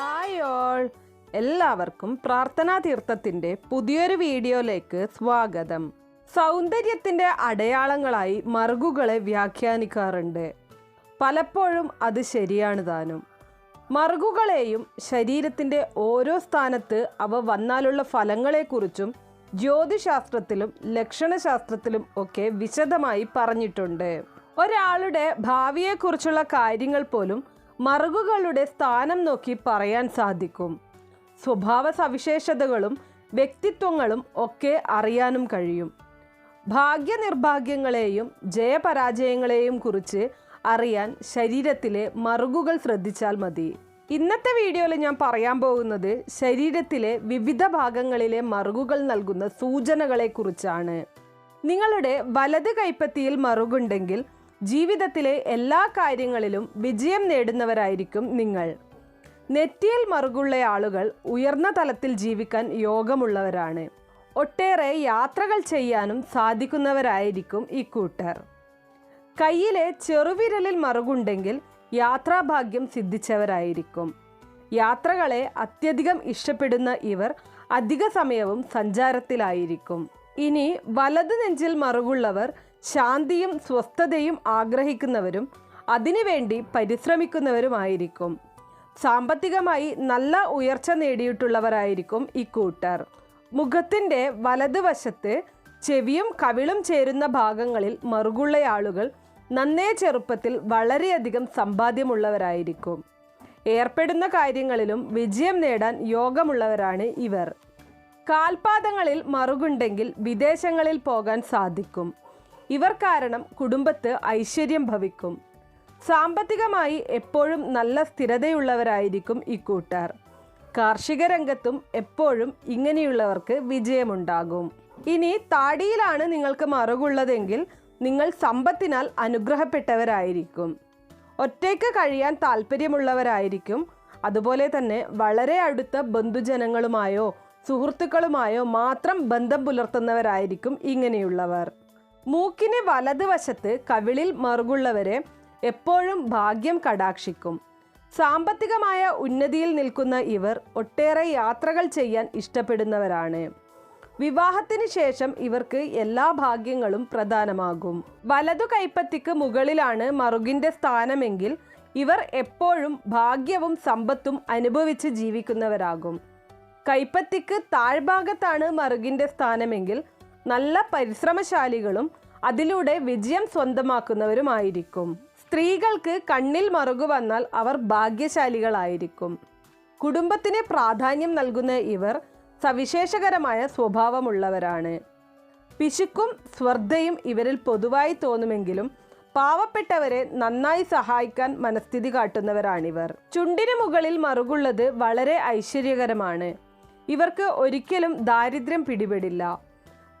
Hi all. എല്ലാവർക്കും പ്രാർത്ഥനാ തീർത്ഥത്തിന്റെ പുതിയൊരു വീഡിയോയിലേക്ക് സ്വാഗതം. സൗന്ദര്യത്തിന്റെ അടയാളങ്ങളായി മറുകുകളെ വ്യാഖ്യാനിക്കാറുണ്ട്. പലപ്പോഴും അത് ശരിയാണ് താനും. മറുകുകളെയും ശരീരത്തിന്റെ ഓരോ സ്ഥാനത്ത് അവ വന്നാലുള്ള ഫലങ്ങളെക്കുറിച്ചും ജ്യോതിശാസ്ത്രത്തിലും ലക്ഷണശാസ്ത്രത്തിലും ഒക്കെ വിശദമായി പറഞ്ഞിട്ടുണ്ട്. ഒരാളുടെ ഭാവിയെക്കുറിച്ചുള്ള കാര്യങ്ങൾ പോലും മറുകുകളുടെ സ്ഥാനം നോക്കി പറയാൻ സാധിക്കും. സ്വഭാവ സവിശേഷതകളും വ്യക്തിത്വങ്ങളും ഒക്കെ അറിയാനും കഴിയും. ഭാഗ്യനിർഭാഗ്യങ്ങളെയും ജയപരാജയങ്ങളെയും കുറിച്ച് അറിയാൻ ശരീരത്തിലെ മറുകുകൾ ശ്രദ്ധിച്ചാൽ മതി. ഇന്നത്തെ വീഡിയോയിൽ ഞാൻ പറയാൻ പോകുന്നത് ശരീരത്തിലെ വിവിധ ഭാഗങ്ങളിലെ മറുകുകൾ നൽകുന്ന സൂചനകളെക്കുറിച്ചാണ്. നിങ്ങളുടെ വലത് കൈപ്പത്തിയിൽ മറുകുണ്ടെങ്കിൽ ജീവിതത്തിലെ എല്ലാ കാര്യങ്ങളിലും വിജയം നേടുന്നവരായിരിക്കും നിങ്ങൾ. നെറ്റിയിൽ മറുകുള്ള ആളുകൾ ഉയർന്ന തലത്തിൽ ജീവിക്കാൻ യോഗമുള്ളവരാണ്. ഒട്ടേറെ യാത്രകൾ ചെയ്യാനും സാധിക്കുന്നവരായിരിക്കും ഇക്കൂട്ടർ കയ്യിലെ ചെറുവിരലിൽ മറുകുണ്ടെങ്കിൽ യാത്രാഭാഗ്യം സിദ്ധിച്ചവരായിരിക്കും. യാത്രകളെ അത്യധികം ഇഷ്ടപ്പെടുന്ന ഇവർ അധിക സമയവും സഞ്ചാരത്തിലായിരിക്കും. ഇനി വലതു നെഞ്ചിൽ മറുകുള്ളവർ ശാന്തിയും സ്വസ്ഥതയും ആഗ്രഹിക്കുന്നവരും അതിനുവേണ്ടി പരിശ്രമിക്കുന്നവരുമായിരിക്കും. സാമ്പത്തികമായി നല്ല ഉയർച്ച നേടിയിട്ടുള്ളവരായിരിക്കും ഇക്കൂട്ടർ മുഖത്തിന്റെ വലതുവശത്ത് ചെവിയും കവിളും ചേരുന്ന ഭാഗങ്ങളിൽ മറുകുള്ള ആളുകൾ നന്നേ ചെറുപ്പത്തിൽ വളരെയധികം സമ്പാദ്യമുള്ളവരായിരിക്കും. ഏർപ്പെടുന്ന കാര്യങ്ങളിലും വിജയം നേടാൻ യോഗമുള്ളവരാണ് ഇവർ. കാൽപാദങ്ങളിൽ മറുകുണ്ടെങ്കിൽ വിദേശങ്ങളിൽ പോകാൻ സാധിക്കും. ഇവർ കാരണം കുടുംബത്ത് ഐശ്വര്യം ഭവിക്കും. സാമ്പത്തികമായി എപ്പോഴും നല്ല സ്ഥിരതയുള്ളവരായിരിക്കും ഇക്കൂട്ടർ കാർഷിക രംഗത്തും എപ്പോഴും ഇങ്ങനെയുള്ളവർക്ക് വിജയമുണ്ടാകും. ഇനി താടിയിലാണ് നിങ്ങൾക്ക് മറുകുള്ളതെങ്കിൽ നിങ്ങൾ സമ്പത്തിനാൽ അനുഗ്രഹപ്പെട്ടവരായിരിക്കും. ഒറ്റയ്ക്ക് കഴിയാൻ താല്പര്യമുള്ളവരായിരിക്കും. അതുപോലെ തന്നെ വളരെ അടുത്ത ബന്ധുജനങ്ങളുമായോ സുഹൃത്തുക്കളുമായോ മാത്രം ബന്ധം പുലർത്തുന്നവരായിരിക്കും ഇങ്ങനെയുള്ളവർ. മൂക്കിന് വലതുവശത്ത് കവിളിൽ മറുകുള്ളവരെ എപ്പോഴും ഭാഗ്യം കടാക്ഷിക്കും. സാമ്പത്തികമായ ഉന്നതിയിൽ നിൽക്കുന്ന ഇവർ ഒട്ടേറെ യാത്രകൾ ചെയ്യാൻ ഇഷ്ടപ്പെടുന്നവരാണ്. വിവാഹത്തിന് ശേഷം ഇവർക്ക് എല്ലാ ഭാഗ്യങ്ങളും പ്രധാനമാകും വലതു കൈപ്പത്തിക്ക് മുകളിലാണ് മറുകിന്റെ സ്ഥാനമെങ്കിൽ ഇവർ എപ്പോഴും ഭാഗ്യവും സമ്പത്തും അനുഭവിച്ച് ജീവിക്കുന്നവരാകും. കൈപ്പത്തിക്ക് താഴ്ഭാഗത്താണ് മറുകിന്റെ സ്ഥാനമെങ്കിൽ നല്ല പരിശ്രമശാലികളും അതിലൂടെ വിജയം സ്വന്തമാക്കുന്നവരുമായിരിക്കും. സ്ത്രീകൾക്ക് കണ്ണിൽ മറുകു വന്നാൽ അവർ ഭാഗ്യശാലികളായിരിക്കും. കുടുംബത്തിന് പ്രാധാന്യം നൽകുന്ന ഇവർ സവിശേഷകരമായ സ്വഭാവമുള്ളവരാണ്. പിശുക്കും സ്വർദ്ധയും ഇവരിൽ പൊതുവായി തോന്നുമെങ്കിലും പാവപ്പെട്ടവരെ നന്നായി സഹായിക്കാൻ മനസ്ഥിതി കാട്ടുന്നവരാണിവർ. ചുണ്ടിന് മുകളിൽ മറുകുള്ളത് വളരെ ഐശ്വര്യകരമാണ്. ഇവർക്ക് ഒരിക്കലും ദാരിദ്ര്യം പിടിപെടില്ല.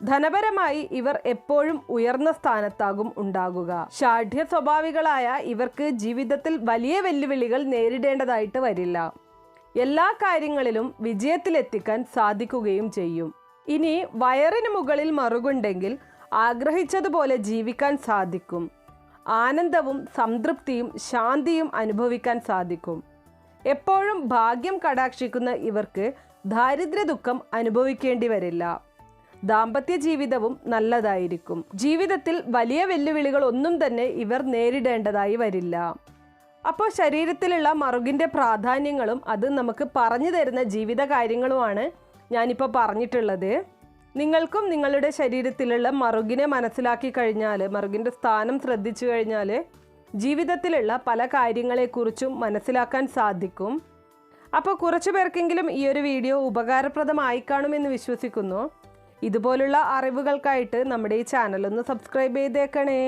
ധനപരമായി ഇവർ എപ്പോഴും ഉയർന്ന സ്ഥാനത്താകും ഉണ്ടാകുക. ഷാഠ്യ സ്വഭാവികളായ ഇവർക്ക് ജീവിതത്തിൽ വലിയ വെല്ലുവിളികൾ നേരിടേണ്ടതായിട്ട് വരില്ല. എല്ലാ കാര്യങ്ങളിലും വിജയത്തിലെത്തിക്കാൻ സാധിക്കുകയും ചെയ്യും. ഇനി വയറിന് മുകളിൽ മറുകുണ്ടെങ്കിൽ ആഗ്രഹിച്ചതുപോലെ ജീവിക്കാൻ സാധിക്കും. ആനന്ദവും സംതൃപ്തിയും ശാന്തിയും അനുഭവിക്കാൻ സാധിക്കും. എപ്പോഴും ഭാഗ്യം കടാക്ഷിക്കുന്ന ഇവർക്ക് ദാരിദ്ര്യ ദുഃഖം അനുഭവിക്കേണ്ടി വരില്ല. ദാമ്പത്യ ജീവിതവും നല്ലതായിരിക്കും. ജീവിതത്തിൽ വലിയ വെല്ലുവിളികൾ ഒന്നും തന്നെ ഇവർ നേരിടേണ്ടതായി വരില്ല. അപ്പോൾ ശരീരത്തിലുള്ള മറുകിന്റെ പ്രാധാന്യങ്ങളും അത് നമുക്ക് പറഞ്ഞു തരുന്ന ജീവിത കാര്യങ്ങളുമാണ് ഞാനിപ്പോൾ പറഞ്ഞിട്ടുള്ളത്. നിങ്ങൾക്കും നിങ്ങളുടെ ശരീരത്തിലുള്ള മറുകിനെ മനസ്സിലാക്കി കഴിഞ്ഞാൽ മറുകിന്റെ സ്ഥാനം ശ്രദ്ധിച്ചു കഴിഞ്ഞാൽ ജീവിതത്തിലുള്ള പല കാര്യങ്ങളെക്കുറിച്ചും മനസ്സിലാക്കാൻ സാധിക്കും. അപ്പോൾ കുറച്ചു പേർക്കെങ്കിലും ഈ ഒരു വീഡിയോ ഉപകാരപ്രദമായി കാണുമെന്ന് വിശ്വസിക്കുന്നു. ഇതുപോലുള്ള അറിവുകൾക്കായിട്ട് നമ്മുടെ ഈ ചാനൽ ഒന്ന് സബ്സ്ക്രൈബ് ചെയ്തേക്കണേ.